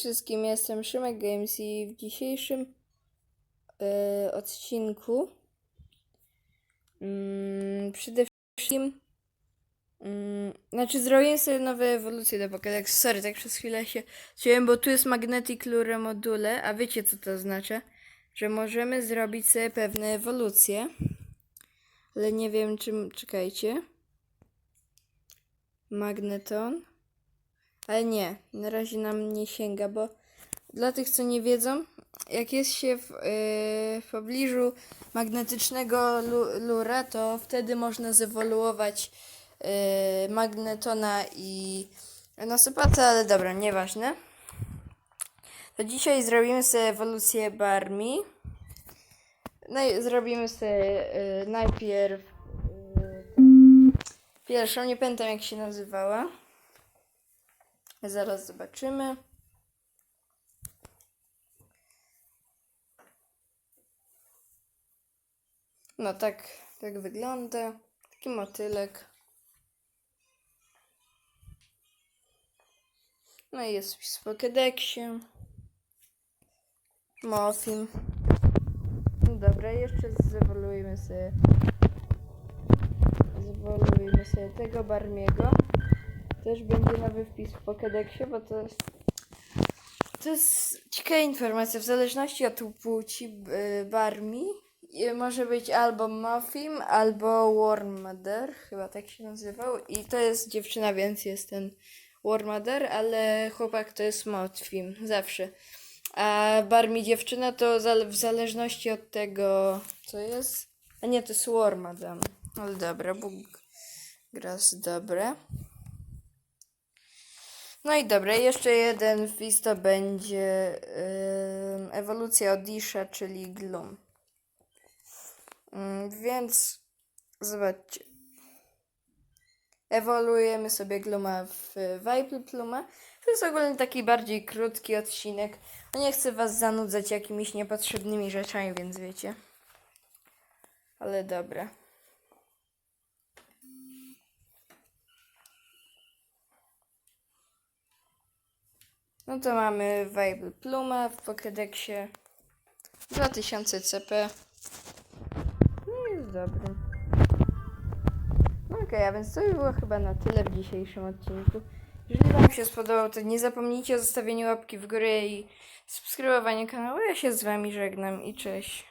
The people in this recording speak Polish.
wszystkim, jestem Szymek Games i w dzisiejszym e, odcinku mm, przede wszystkim mm, znaczy zrobiłem sobie nowe ewolucje do Pokédex. Sorry, tak przez chwilę się wziąłem, bo tu jest Magnetic Lure module, a wiecie co to oznacza? Że możemy zrobić sobie pewne ewolucje, ale nie wiem czym, czekajcie. Magneton. Ale nie, na razie nam nie sięga, bo dla tych, co nie wiedzą, jak jest się w, yy, w pobliżu magnetycznego lu- lura, to wtedy można zewoluować yy, magnetona i nasypata, ale dobra, nieważne. To dzisiaj zrobimy sobie ewolucję barmi. No i zrobimy sobie yy, najpierw yy, pierwszą, nie pamiętam jak się nazywała. Zaraz zobaczymy. No tak, tak wygląda. Taki motylek. No i jest w Pokédexie. Morfin. No dobra, jeszcze zewoluujemy sobie. Zewoluujemy sobie tego Barmiego. Też będzie nowy wpis w Pokédexie, bo to jest. To jest ciekawa informacja. W zależności od płci y, Barmi y, może być albo Muffin, albo Wormader, chyba tak się nazywał. I to jest dziewczyna, więc jest ten Wormader, ale chłopak to jest Motfim, zawsze. A Barmi dziewczyna to w zależności od tego, co jest. A nie, to jest Wormadam. Ale dobra, Bóg gras dobre. No i dobra, jeszcze jeden wpis to będzie ym, ewolucja Odisha, czyli Gloom. Ym, więc zobaczcie. Ewoluujemy sobie Gluma w Viple Pluma. To jest ogólnie taki bardziej krótki odcinek. Nie chcę was zanudzać jakimiś niepotrzebnymi rzeczami, więc wiecie. Ale dobra. No to mamy Viable Pluma w Pokédexie 2000 CP. No jest dobry. No okej, a więc to by było chyba na tyle w dzisiejszym odcinku. Jeżeli Wam się spodobał, to nie zapomnijcie o zostawieniu łapki w górę i subskrybowania kanału. Ja się z Wami żegnam i cześć.